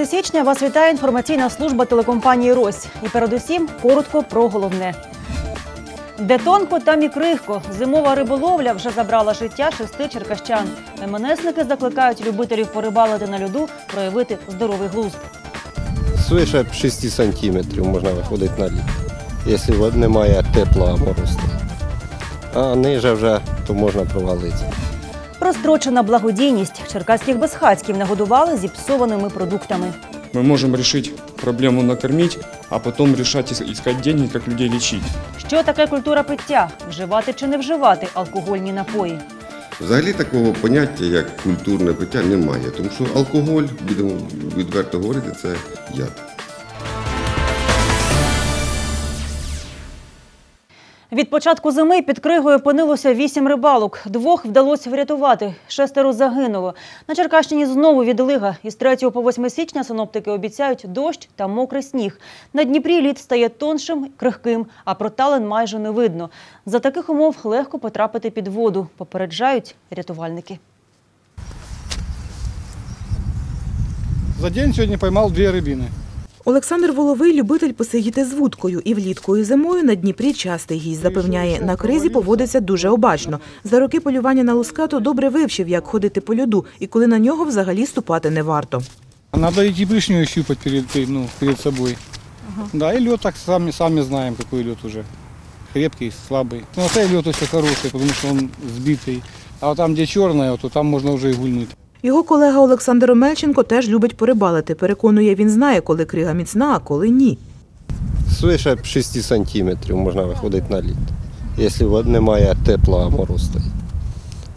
24 січня вас вітає інформаційна служба телекомпанії Рось. І передусім коротко про головне. Де тонко, там і крихко. Зимова риболовля вже забрала життя шести черкащан. МНСники закликають любителів порибалити на льоду проявити здоровий глузд. Свише 6 сантиметрів можна виходити на лід, якщо немає тепла морозу. А ниже вже то можна провалитися. Прострочена благодійність. Черкаських безхатьків нагодували зіпсованими продуктами. Мы можем решить проблему накормить, а решать ис- искать деньги, как людей лечить. Що таке культура пиття? Вживати чи не вживати алкогольні напої? Взагалі такого поняття, як культурне пиття, немає, тому що алкоголь, будемо відверто говорити, це яд. Від початку зими під кригою опинилося вісім рибалок. Двох вдалося врятувати, шестеро загинуло. На Черкащині знову відлига. Із 3 по 8 січня синоптики обіцяють дощ та мокрий сніг. На Дніпрі лід стає тоншим, крихким, а проталин майже не видно. За таких умов легко потрапити під воду, попереджають рятувальники. За день сьогодні поймав дві рибини. Олександр Воловий – любитель посидіти з вудкою. І влітку, і зимою на Дніпрі частий гість запевняє, на кризі поводиться дуже обачно. За роки полювання на лускату добре вивчив, як ходити по льоду, і коли на нього взагалі ступати не варто. Надо идти ближнюю щупать перед, ну, перед собой. Да, и лед так сами, сами знаем, какой лед уже. Крепкий, слабый. Ну, а лед очень хороший, потому что он сбитый. А там, где черное, то там можно уже и гульнуть. Його колега Олександр Омельченко теж любить порибалити. Переконує, він знає, коли крига міцна, а коли ні. Свише 6 сантиметрів можна виходити на лід, якщо немає тепла мороз стоїть.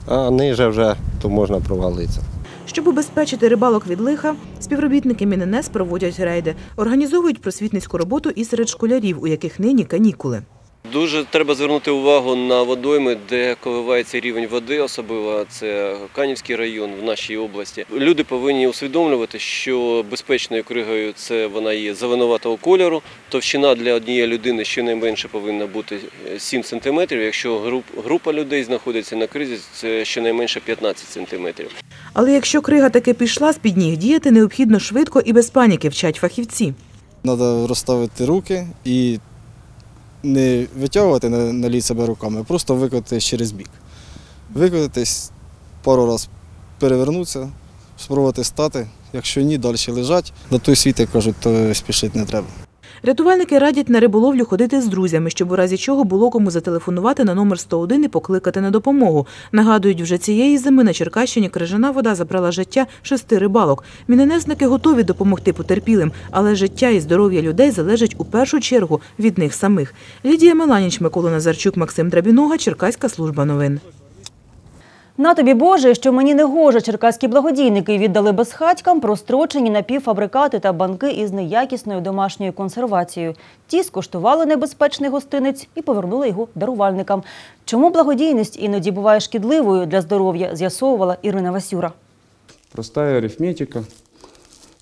А ниже вже то можна провалитися. Щоб убезпечити рибалок від лиха, співробітники Міненес проводять рейди, організовують просвітницьку роботу і серед школярів, у яких нині канікули. Дуже треба звернути увагу на водойми, де коливається рівень води, особливо це Канівський район в нашій області. Люди повинні усвідомлювати, що безпечною кригою це вона є зеленуватого кольору. Товщина для однієї людини щонайменше повинна бути 7 см. Якщо група людей знаходиться на кризі, це щонайменше 15 см. Але якщо крига таки пішла з-під ніг, діяти необхідно швидко і без паніки, вчать фахівці. Треба розставити руки і не витягувати на, на лід себе руками, а просто викотитись через бік. Викотитись, пару разів перевернутися, спробувати стати. Якщо ні, далі лежать. На той світ, як кажуть, то спішити не треба. Рятувальники радять на риболовлю ходити з друзями, щоб у разі чого було кому зателефонувати на номер 101 і покликати на допомогу. Нагадують, вже цієї зими на Черкащині крижана вода забрала життя шести рибалок. Міненесники готові допомогти потерпілим, але життя і здоров'я людей залежить у першу чергу від них самих. Лідія Меланіч, Микола Назарчук, Максим Драбінога, Черкаська служба новин. На тобі Боже, що мені не гоже, черкаські благодійники віддали безхатькам прострочені напівфабрикати та банки із неякісною домашньою консервацією. Ті скуштували небезпечний гостинець і повернули його дарувальникам. Чому благодійність іноді буває шкідливою для здоров'я, з'ясовувала Ірина Васюра. Простая арифметика.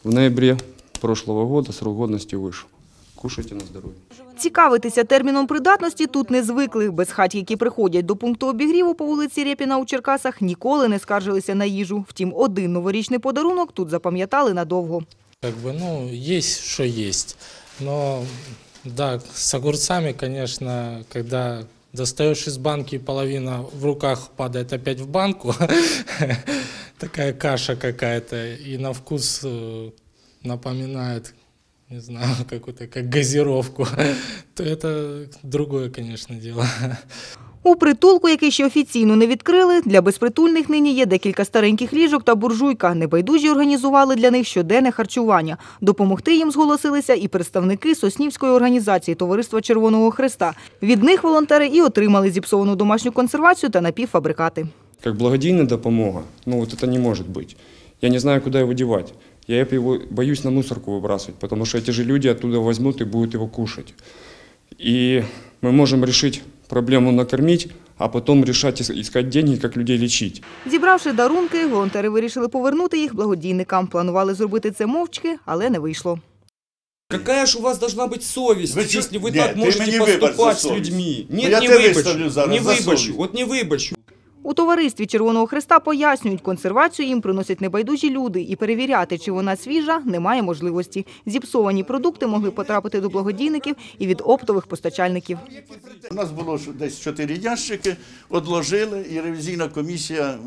В ноябре прошлого года срок годности вышел. Кушайте на здоровье. Цікавитися терміном придатності тут не звикли. Безхаті, які приходять до пункту обігріву по вулиці Рєпіна у Черкасах, ніколи не скаржилися на їжу. Втім, один новорічний подарунок тут запам'ятали надовго. Как бы, ну, есть, что есть. Но, да, с огурцами, конечно, когда достаешь из банки, половина в руках падает опять в банку, такая каша какая-то, и на вкус э, напоминает, не знаю, какую-то, как газировку, то это другое, конечно, дело. У притулку, який ще офіційно не відкрили, для безпритульних нині є декілька стареньких ліжок та буржуйка. Небайдужі організували для них щоденне харчування. Допомогти їм зголосилися і представники Соснівської організації Товариства Червоного Христа. Від них волонтери і отримали зіпсовану домашню консервацію та напівфабрикати. Как благодійная допомога, ну вот это не может быть. Я не знаю, куда его девать. Я его боюсь на мусорку выбрасывать, потому что эти же люди оттуда возьмут и будут его кушать. И мы можем решить проблему накормить, а потом решать ис- искать деньги, как людей лечить. Зібравши дарунки, волонтери вирішили повернути їх благодійникам. Планували зробити це мовчки, але не вийшло. Какая же у вас должна быть совесть, Вы чё- если вы Нет, так ты можете мне выбачь за поступать с совесть. людьми? Ну, Нет, я не тебя выбачу, выставлю зараз не за выбачу, совесть. вот не выбачу. У товаристві Червоного Христа пояснюють, консервацію їм приносять небайдужі люди і перевіряти, чи вона свіжа, немає можливості. Зіпсовані продукти могли потрапити до благодійників і від оптових постачальників. У нас було десь чотири ящики, одложили, і ревізійна комісія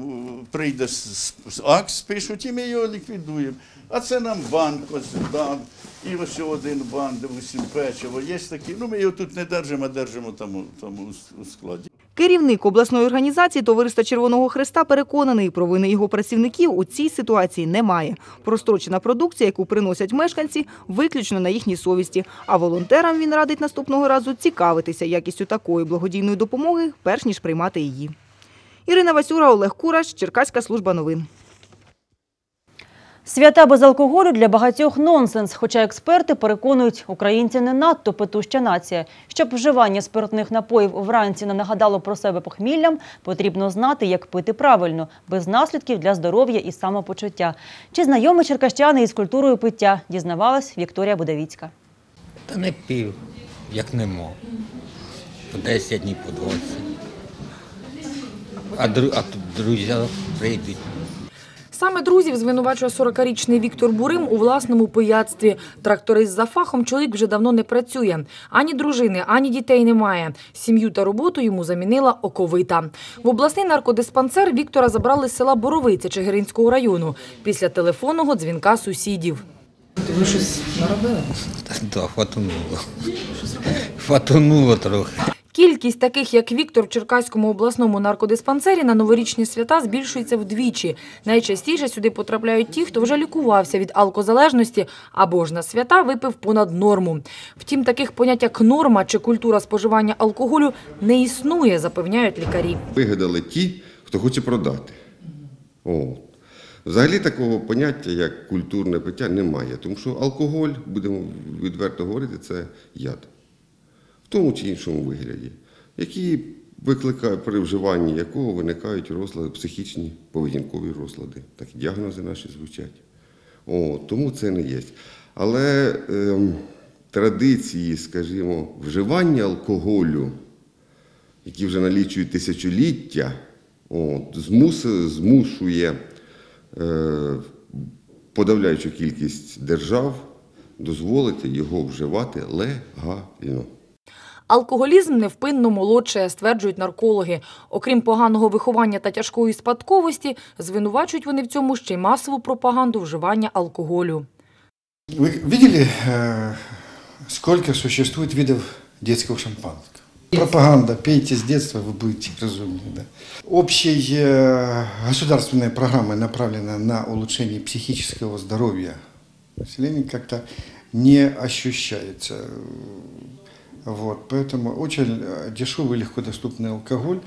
прийде з, акт, спишуть, і ми його ліквідуємо. А це нам банк ось дав, і ось один банк, де усім печиво. Є такі. Ну ми його тут не держимо, а держимо там, у складі. Керівник обласної організації Товариства Червоного Христа переконаний, провини його працівників у цій ситуації немає. Прострочена продукція, яку приносять мешканці, виключно на їхній совісті. А волонтерам він радить наступного разу цікавитися якістю такої благодійної допомоги, перш ніж приймати її. Ірина Васюра, Олег Кураш, Черкаська служба новин. Свята без алкоголю для багатьох нонсенс, хоча експерти переконують, українці не надто петуща нація. Щоб вживання спиртних напоїв вранці не нагадало про себе похміллям, потрібно знати, як пити правильно, без наслідків для здоров'я і самопочуття. Чи знайомі черкащани із культурою пиття, дізнавалась Вікторія Будавіцька. Та не пів, як не мог. По 10 днів, по 20. А, дру, а друзі прийдуть. Саме друзів звинувачує 40-річний Віктор Бурим у власному пияцтві. Тракторист за фахом чоловік вже давно не працює. Ані дружини, ані дітей немає. Сім'ю та роботу йому замінила оковита. В обласний наркодиспансер Віктора забрали з села Боровиця Чигиринського району після телефонного дзвінка сусідів. Ви щось наробили? Та да, фатонуло. Фатонуло трохи. Кількість таких, як Віктор в Черкаському обласному наркодиспансері на новорічні свята збільшується вдвічі. Найчастіше сюди потрапляють ті, хто вже лікувався від алкозалежності або ж на свята випив понад норму. Втім, таких понять як норма чи культура споживання алкоголю не існує, запевняють лікарі. Вигадали ті, хто хоче продати. От. Взагалі такого поняття, як культурне пиття, немає, тому що алкоголь, будемо відверто говорити, це яд. Тому чи іншому вигляді, який викликає при вживанні якого виникають розлади, психічні поведінкові розлади. Так діагнози наші звучать. О, тому це не є. Але ем, традиції, скажімо, вживання алкоголю які вже налічують тисячоліття, от, змус, змушує е, подавляючу кількість держав дозволити його вживати легально. Алкоголізм невпинно молодшає, стверджують наркологи. Окрім поганого виховання та тяжкої спадковості, звинувачують вони в цьому ще й масову пропаганду вживання алкоголю. Вы видели, э, сколько существует видов детского шампанского? Пропаганда, пейте с детства, вы будете разумнее. Да. Общая э, государственная программа направлена на улучшение психического здоровья населения как-то не ощущается. Вот, поэтому очень э, дешевый, легкодоступный алкоголь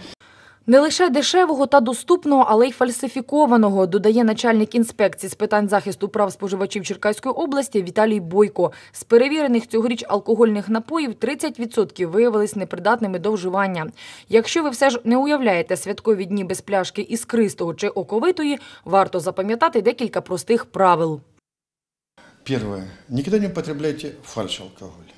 Не лише дешевого та доступного, але й фальсифікованого, додає начальник інспекції з питань захисту прав споживачів Черкаської області Віталій Бойко. З перевірених цьогоріч алкогольних напоїв 30% виявились непридатними до вживання. Якщо ви все ж не уявляєте святкові дні без пляшки іскристого чи оковитої, варто запам'ятати декілька простих правил. Первое. Никогда не употребляйте фальш-алкоголь.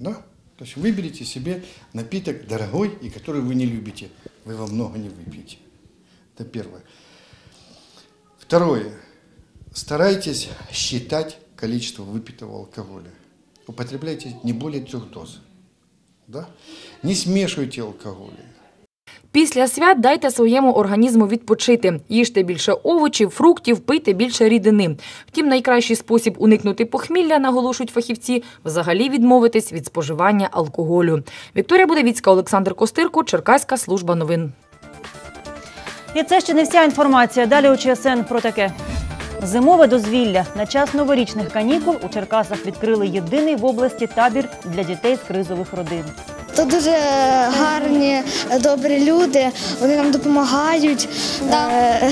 Да? То есть выберите себе напиток дорогой и который вы не любите. Вы его много не выпьете. Это первое. Второе. Старайтесь считать количество выпитого алкоголя. Употребляйте не более трех доз. Да? Не смешивайте алкоголь. Після свят дайте своєму організму відпочити. Їжте більше овочів, фруктів, пийте більше рідини. Втім, найкращий спосіб уникнути похмілля, наголошують фахівці, взагалі відмовитись від споживання алкоголю. Вікторія Будовіцька, Олександр Костирко, Черкаська служба новин. І це ще не вся інформація. Далі у ЧСН про таке. Зимове дозвілля. На час новорічних канікул у Черкасах відкрили єдиний в області табір для дітей з кризових родин. То дуже гарні, добрі люди, вони нам допомагають. Е,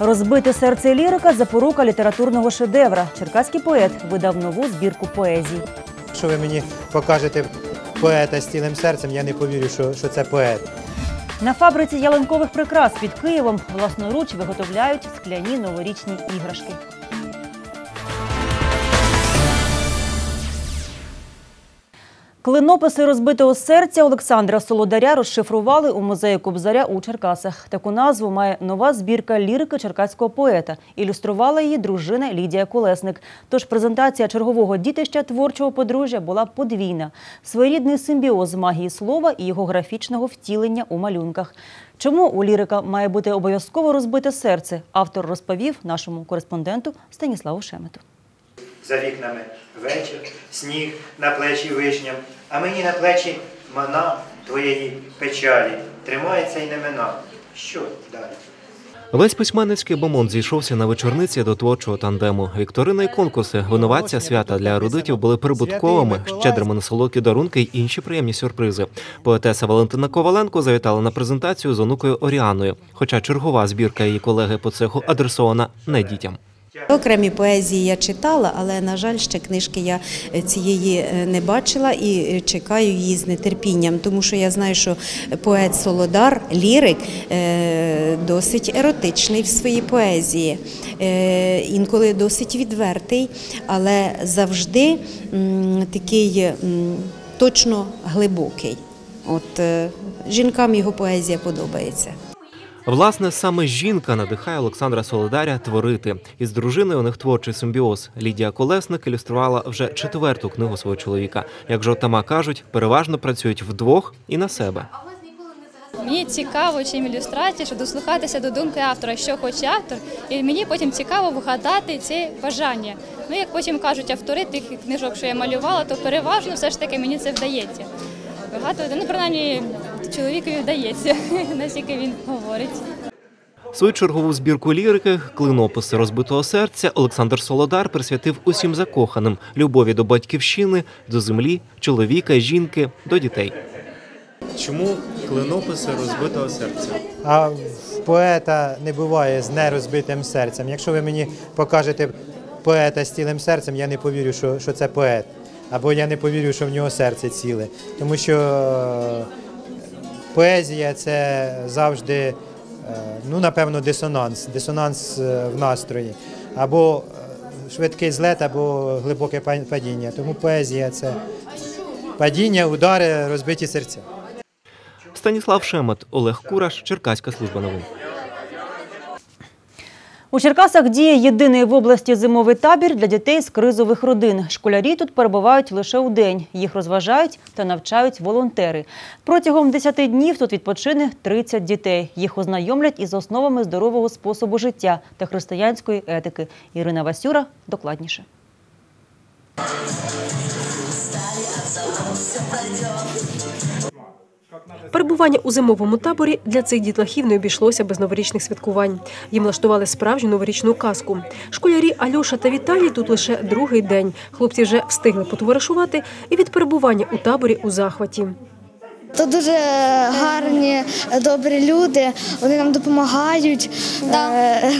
Розбите серце лірика запорука літературного шедевра. Черкаський поет видав нову збірку поезій. Якщо ви мені покажете поета з цілим серцем, я не повірю, що, що це поет. На фабриці ялинкових прикрас під Києвом власноруч виготовляють скляні новорічні іграшки. Клинописи розбитого серця Олександра Солодаря розшифрували у музеї Кобзаря у Черкасах. Таку назву має нова збірка лірики черкаського поета. Ілюструвала її дружина Лідія Колесник. Тож презентація чергового дітища творчого подружжя була подвійна. Своєрідний симбіоз магії слова і його графічного втілення у малюнках. Чому у лірика має бути обов'язково розбите серце? Автор розповів нашому кореспонденту Станіславу Шемету. За вікнами вечір, сніг на плечі вишням, а мені на плечі мана твоєї печалі. Тримається й не мина. Що далі? Весь письменницький бомонд зійшовся на вечорниці до творчого тандему. Вікторина і конкурси, винуватця свята для ерудитів були прибутковими, щедрими на солодкі дарунки й інші приємні сюрпризи. Поетеса Валентина Коваленко завітала на презентацію з онукою Оріаною. Хоча чергова збірка її колеги по цеху адресована не дітям. Окремі поезії я читала, але на жаль, ще книжки я е, цієї е, не бачила і е, чекаю її з нетерпінням, тому що я знаю, що поет Солодар, лірик, досить еротичний в своїй поезії, інколи досить відвертий, але завжди такий точно глибокий. От жінкам його поезія подобається. Власне, саме жінка надихає Олександра Солодаря творити. Із дружиною у них творчий симбіоз. Лідія Колесник ілюструвала вже четверту книгу свого чоловіка. Як жовтама кажуть, переважно працюють вдвох і на себе. Мені цікаво, чим ілюстрація, щоб дослухатися до думки автора, що хоче автор, і мені потім цікаво вгадати ці бажання. Ну, як потім кажуть автори тих книжок, що я малювала, то переважно все ж таки мені це вдається. Вигадувати, ну, принаймні, чоловікові вдається, наскільки він говорить. Свою чергову збірку лірики клинописи розбитого серця Олександр Солодар присвятив усім закоханим любові до батьківщини, до землі, чоловіка, жінки, до дітей. Чому клинописи розбитого серця? А в поета не буває з нерозбитим серцем. Якщо ви мені покажете поета з цілим серцем, я не повірю, що, що це поет. Або я не повірю, що в нього серце ціле. Тому що поезія це завжди, е, ну, напевно, дисонанс, дисонанс е, в настрої. Або е, швидкий злет, або глибоке па- падіння. Тому поезія це падіння, удари, розбиті серця. Станіслав Шемет, Олег Кураш, Черкаська служба новин. У Черкасах діє єдиний в області зимовий табір для дітей з кризових родин. Школярі тут перебувають лише у день. Їх розважають та навчають волонтери. Протягом 10 днів тут відпочине 30 дітей. Їх ознайомлять із основами здорового способу життя та християнської етики. Ірина Васюра докладніше. Перебування у зимовому таборі для цих дітлахів не обійшлося без новорічних святкувань. Їм влаштували справжню новорічну казку. Школярі Альоша та Віталій тут лише другий день. Хлопці вже встигли потоваришувати і від перебування у таборі у захваті. Тут дуже гарні, добрі люди, вони нам допомагають. Е,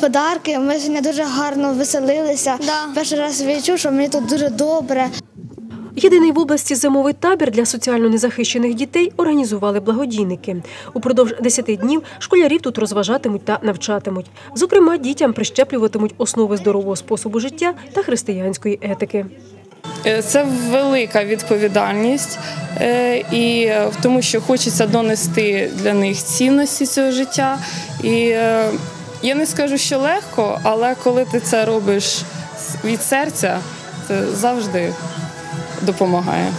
Подарки. Ми сьогодні дуже гарно веселилися. Перший раз відчув, що мені тут дуже добре. Єдиний в області зимовий табір для соціально незахищених дітей організували благодійники. Упродовж 10 днів школярів тут розважатимуть та навчатимуть. Зокрема, дітям прищеплюватимуть основи здорового способу життя та християнської етики. Е, Це велика відповідальність, е, і е, тому, що хочеться донести для них цінності цього життя. І я не скажу, що легко, але коли ти це робиш від серця, це завжди допомагає.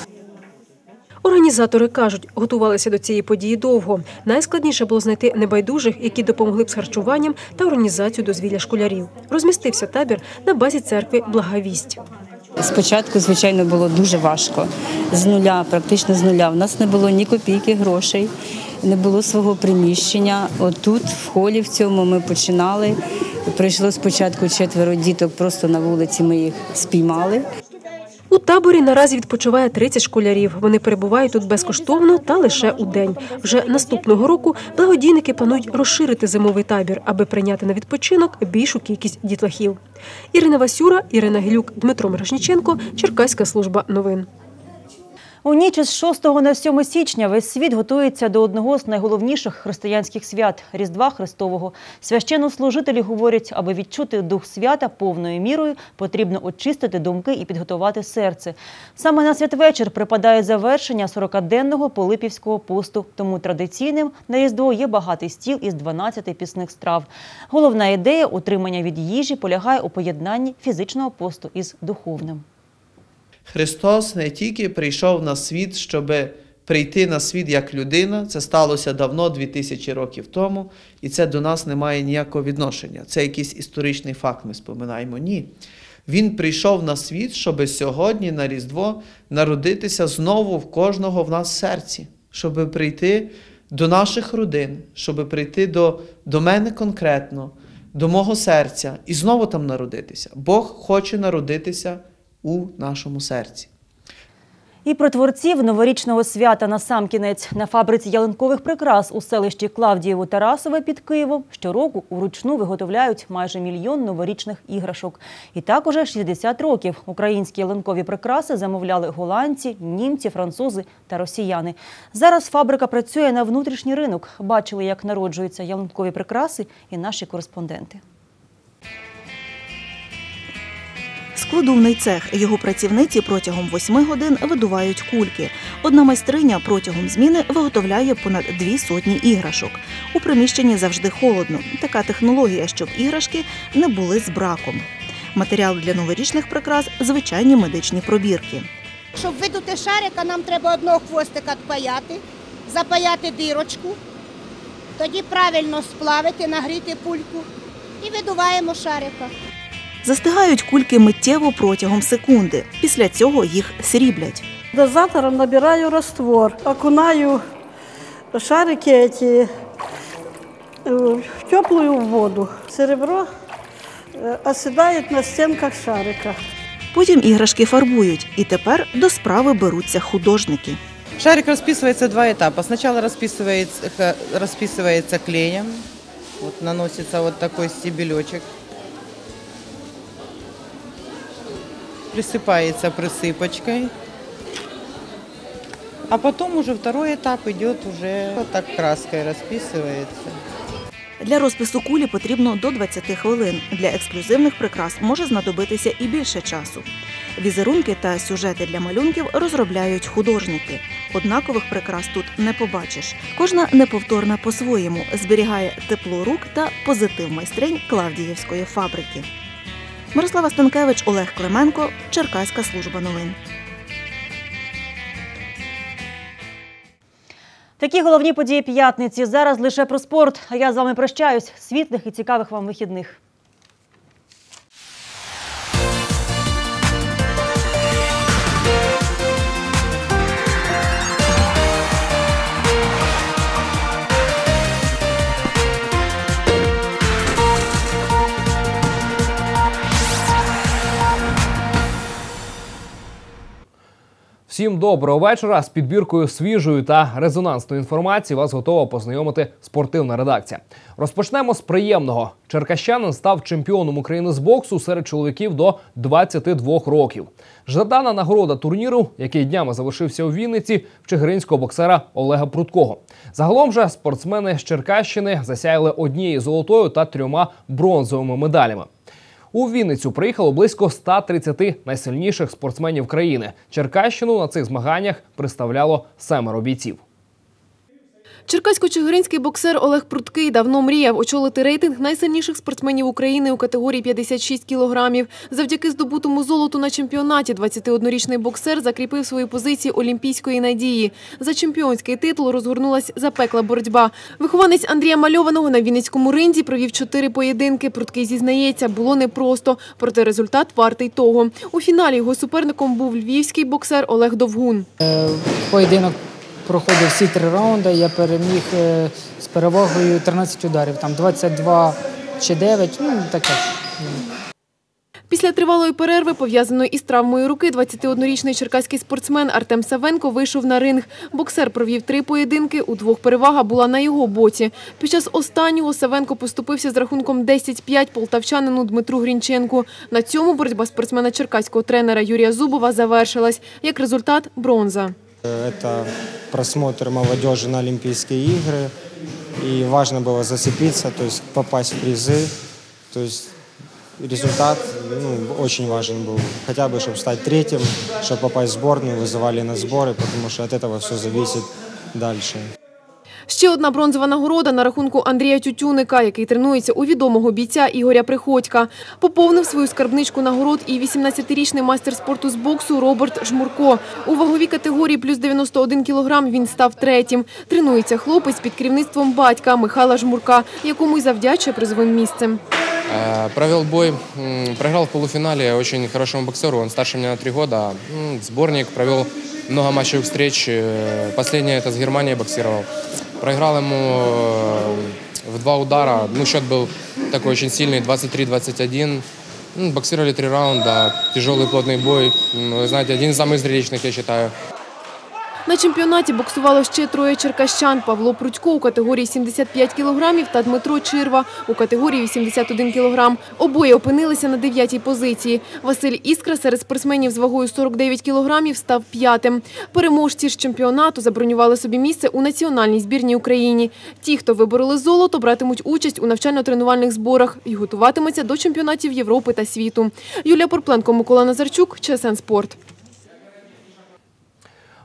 Організатори кажуть, готувалися до цієї події довго. Найскладніше було знайти небайдужих, які допомогли б з харчуванням та організацію дозвілля школярів. Розмістився табір на базі церкви Благовість. Спочатку, звичайно, було дуже важко. З нуля, практично з нуля. У нас не було ні копійки грошей, не було свого приміщення. Отут, в холі в цьому, ми починали. Прийшло спочатку четверо діток, просто на вулиці ми їх спіймали. У таборі наразі відпочиває 30 школярів. Вони перебувають тут безкоштовно та лише у день. Вже наступного року благодійники планують розширити зимовий табір, аби прийняти на відпочинок більшу кількість дітлахів. Ірина Васюра, Ірина Гілюк, Дмитро Мирошніченко, Черкаська служба новин. У ніч із 6 на 7 січня весь світ готується до одного з найголовніших християнських свят – Різдва Христового. Священнослужителі говорять, аби відчути дух свята повною мірою, потрібно очистити думки і підготувати серце. Саме на святвечір припадає завершення 40-денного Полипівського посту, тому традиційним на Різдво є багатий стіл із 12 пісних страв. Головна ідея утримання від їжі полягає у поєднанні фізичного посту із духовним. Христос не тільки прийшов на світ, щоб прийти на світ як людина, це сталося давно, 2000 років тому, і це до нас не має ніякого відношення. Це якийсь історичний факт, ми споминаємо. Ні. Він прийшов на світ, щоб сьогодні на Різдво народитися знову в кожного в нас серці, щоб прийти до наших родин, щоб прийти до, до мене конкретно, до мого серця і знову там народитися. Бог хоче народитися у нашому серці. І про творців новорічного свята на сам кінець на фабриці ялинкових прикрас у селищі Клавдієво Тарасове під Києвом щороку уручну виготовляють майже мільйон новорічних іграшок. І так уже 60 років українські ялинкові прикраси замовляли голландці, німці, французи та росіяни. Зараз фабрика працює на внутрішній ринок. Бачили, як народжуються ялинкові прикраси, і наші кореспонденти. Складувний цех. Його працівниці протягом восьми годин видувають кульки. Одна майстриня протягом зміни виготовляє понад дві сотні іграшок. У приміщенні завжди холодно. Така технологія, щоб іграшки не були з браком. Матеріал для новорічних прикрас звичайні медичні пробірки. Щоб видути шарика, нам треба одного хвостика впаяти, запаяти дирочку, тоді правильно сплавити, нагріти пульку і видуваємо шарика. Застигають кульки миттєво протягом секунди. Після цього їх сріблять. Дозатором набираю раствор, окунаю шарики эти в теплую воду. Серебро э, оседает на стенках шарика. Потім іграшки фарбують, і тепер до справи беруться художники. Шарик расписывается два этапа. Сначала расписывается, ха- расписывается клеем. Вот наносится вот такой Присыпается присыпочкой. А потом уже второй этап идет уже вот так краской расписывается. Для розпису кулі потрібно до 20 хвилин. Для ексклюзивних прикрас може знадобитися і більше часу. Візерунки та сюжети для малюнків розробляють художники. Однакових прикрас тут не побачиш. Кожна неповторна по-своєму зберігає тепло рук та позитив майстринь Клавдіївської фабрики. Мирослава Станкевич, Олег Клименко, Черкаська служба новин. Такі головні події п'ятниці. Зараз лише про спорт. А я з вами прощаюсь. Світлих і цікавих вам вихідних. Всім доброго вечора. З підбіркою свіжої та резонансної інформації вас готова познайомити спортивна редакція. Розпочнемо з приємного. Черкащанин став чемпіоном України з боксу серед чоловіків до 22 років. Жадана нагорода турніру, який днями завершився у Вінниці, в чигиринського боксера Олега Пруткого. Загалом же спортсмени з Черкащини засяяли однією золотою та трьома бронзовими медалями. У Вінницю приїхало близько 130 найсильніших спортсменів країни. Черкащину на цих змаганнях представляло семеро бійців. Черкасько-чигиринський боксер Олег Пруткий давно мріяв очолити рейтинг найсильніших спортсменів України у категорії 56 кілограмів. Завдяки здобутому золоту на чемпіонаті 21-річний боксер закріпив свої позиції олімпійської надії. За чемпіонський титул розгорнулась запекла боротьба. Вихованець Андрія Мальованого на Вінницькому ринзі провів чотири поєдинки. Пруткий зізнається, було непросто, проте результат вартий того. У фіналі його суперником був львівський боксер Олег Довгун. Поєдинок проходив всі три раунди. Я переміг е, з перевагою 13 ударів, там 22 чи 9, ну таке. Після тривалої перерви, пов'язаної із травмою руки, 21-річний черкаський спортсмен Артем Савенко вийшов на ринг. Боксер провів три поєдинки, у двох перевага була на його боці. Під час останнього Савенко поступився з рахунком 10-5 полтавчанину Дмитру Грінченку. На цьому боротьба спортсмена черкаського тренера Юрія Зубова завершилась. Як результат – бронза. Это просмотр молодежи на Олимпийские игры. И важно было зацепиться, то есть попасть в призы. То есть результат ну, очень важен был. Хотя бы, чтобы стать третьим, чтобы попасть в сборную, вызывали на сборы, потому что от этого все зависит дальше. Ще одна бронзова нагорода на рахунку Андрія Тютюника, який тренується у відомого бійця Ігоря Приходька. Поповнив свою скарбничку нагород і 18-річний майстер спорту з боксу Роберт Жмурко. У ваговій категорії плюс 91 кілограм він став третім. Тренується хлопець під керівництвом батька Михайла Жмурка, якому й завдячує призовим місцем. Э, Провел бой, м, проиграл в полуфинале очень хорошему боксеру, он старше меня на три года. М, Сборник, провел много матчевых встреч, э, последнее это с Германией боксировал. Проиграл ему э, в два удара, ну счет был такой очень сильный, 23-21. М, Боксировали три раунда, тяжелый плотный бой. М, Вы знаете, один из самых зрелищных, я считаю. На чемпіонаті боксувало ще троє черкащан – Павло Прудько у категорії 75 кілограмів та Дмитро Чирва у категорії 81 кілограм. Обоє опинилися на дев'ятій позиції. Василь Іскра серед спортсменів з вагою 49 кілограмів став п'ятим. Переможці ж чемпіонату забронювали собі місце у національній збірній Україні. Ті, хто вибороли золото, братимуть участь у навчально-тренувальних зборах і готуватимуться до чемпіонатів Європи та світу. Юлія Порпленко, Микола Назарчук, ЧСН Спорт.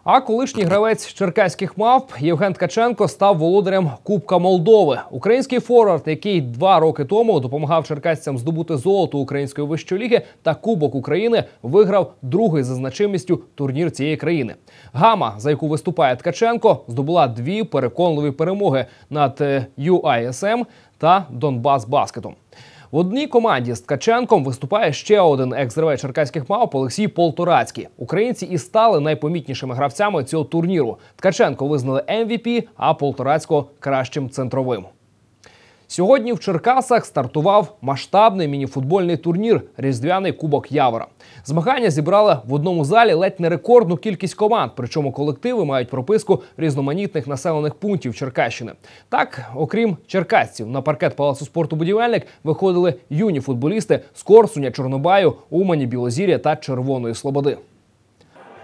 А колишній гравець черкаських мавп Євген Ткаченко став володарем Кубка Молдови. Український форвард, який два роки тому допомагав черкасцям здобути золото української вищої та Кубок України, виграв другий за значимістю турнір цієї країни. Гама, за яку виступає Ткаченко, здобула дві переконливі перемоги над е, UISM та Донбас Баскетом. В одній команді з Ткаченком виступає ще один екс-гравець черкаських мавп Олексій Полторацький. Українці і стали найпомітнішими гравцями цього турніру. Ткаченко визнали MVP, а Полторацького кращим центровим. Сьогодні в Черкасах стартував масштабний мініфутбольний турнір Різдвяний Кубок Явора. Змагання зібрали в одному залі ледь не рекордну кількість команд, причому колективи мають прописку різноманітних населених пунктів Черкащини. Так, окрім черкасців, на паркет палацу спорту будівельник виходили юні футболісти з Корсуня, Чорнобаю, Умані, Білозір'я та Червоної Слободи.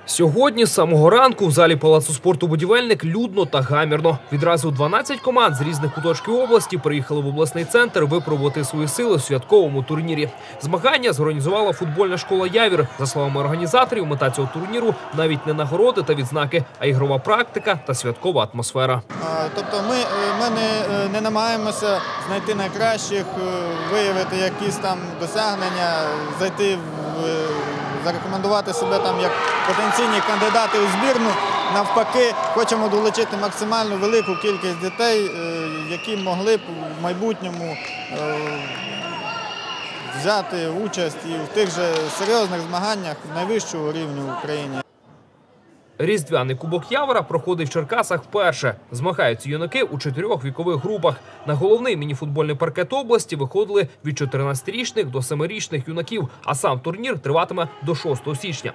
Сьогодні з самого ранку в залі палацу спорту будівельник людно та гамірно. Відразу 12 команд з різних куточків області приїхали в обласний центр випробувати свої сили у святковому турнірі. Змагання зорганізувала футбольна школа Явір. За словами організаторів, мета цього турніру навіть не нагороди та відзнаки, а ігрова практика та святкова атмосфера. Тобто ми, е, ми не, е, не намагаємося знайти найкращих, е, виявити якісь там досягнення, зайти в зарекомендувати себе там як потенційні кандидати у збірну. Навпаки, хочемо долучити максимально велику кількість дітей, е, які могли б в майбутньому е, взяти участь і в тих же серйозних змаганнях найвищого рівня в Україні. Різдвяний кубок Явора проходить в Черкасах вперше. Змагаються юнаки у чотирьох вікових групах. На головний мініфутбольний паркет області виходили від 14-річних до 7-річних юнаків, а сам турнір триватиме до 6 січня.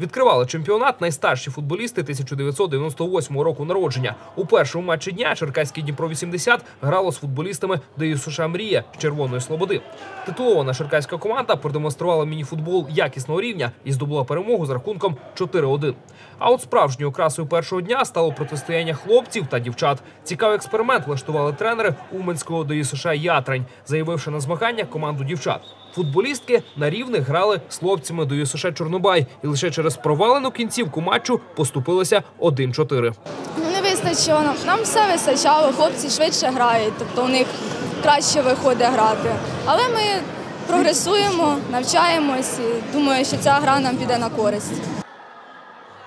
Відкривали чемпіонат найстарші футболісти 1998 року народження. У першому матчі дня Черкаський Дніпро 80 грало з футболістами ДЮСШ Мрія з Червоної Слободи. Титулована черкаська команда продемонструвала мініфутбол якісного рівня і здобула перемогу з рахунком 4-1. А от справжньою окрасою першого дня стало протистояння хлопців та дівчат. Цікавий експеримент влаштували тренери Уманського ДЮСШ Ятрань, заявивши на змаганнях команду дівчат. Футболістки на рівних грали з хлопцями до ЮСШ Чорнобай і лише через провалену кінцівку матчу поступилися 1-4. Ну, не вистачило нам. Нам все вистачало, хлопці швидше грають, тобто у них краще виходить грати. Але ми прогресуємо, навчаємось і думаю, що ця гра нам піде на користь.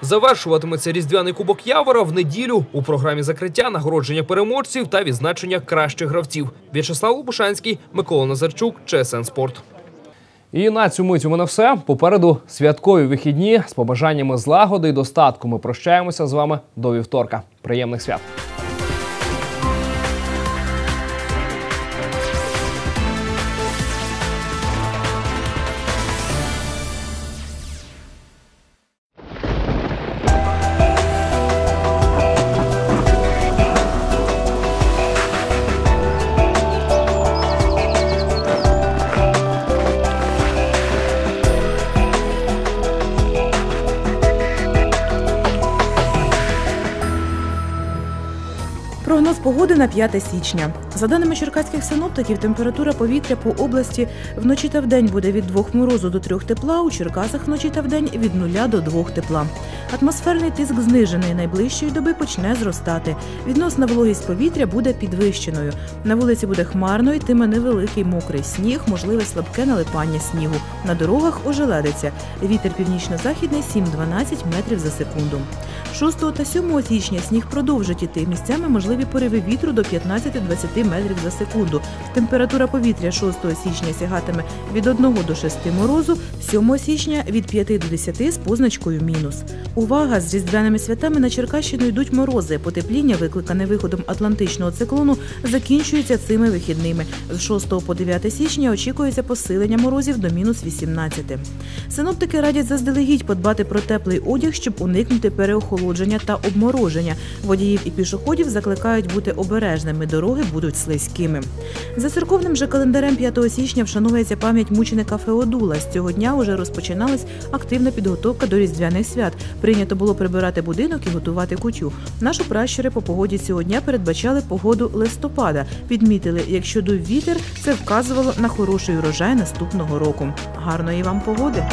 Завершуватиметься різдвяний кубок Явора в неділю у програмі закриття, нагородження переможців та відзначення кращих гравців. В'ячеслав Лопушанський, Микола Назарчук, ЧСН Спорт. І на цю мить у мене все. Попереду святкові вихідні з побажаннями злагоди і достатку. Ми прощаємося з вами до вівторка. Приємних свят. На 5 січня. За даними черкаських синоптиків, температура повітря по області вночі та вдень буде від 2 морозу до 3 тепла, у Черкасах вночі та вдень від 0 до 2 тепла. Атмосферний тиск знижений, найближчої доби почне зростати. Відносна вологість повітря буде підвищеною. На вулиці буде хмарно, йтиме невеликий мокрий сніг, можливе слабке налипання снігу. На дорогах ожеледиться. Вітер північно-західний 7-12 метрів за секунду. 6 та 7 січня сніг продовжить іти. Місцями можливі пориви вітру до 15-20 метрів за секунду. Температура повітря 6 січня сягатиме від 1 до 6 морозу, 7 січня від 5 до 10 з позначкою мінус. Увага! З різдвяними святами на Черкащину йдуть морози. Потепління, викликане виходом атлантичного циклону, закінчується цими вихідними. З 6 по 9 січня очікується посилення морозів до мінус 18. Синоптики радять заздалегідь подбати про теплий одяг, щоб уникнути переохолодження та обмороження. Водіїв і пішоходів закликають бути обережними. Дороги будуть слизькими. За церковним же календарем 5 січня вшановується пам'ять мученика Феодула. З цього дня уже розпочиналась активна підготовка до різдвяних свят. Прийнято було прибирати будинок і готувати кутю. Наші пращури по погоді цього дня передбачали погоду листопада. Підмітили, якщо дув вітер, це вказувало на хороший урожай наступного року. Гарної вам погоди!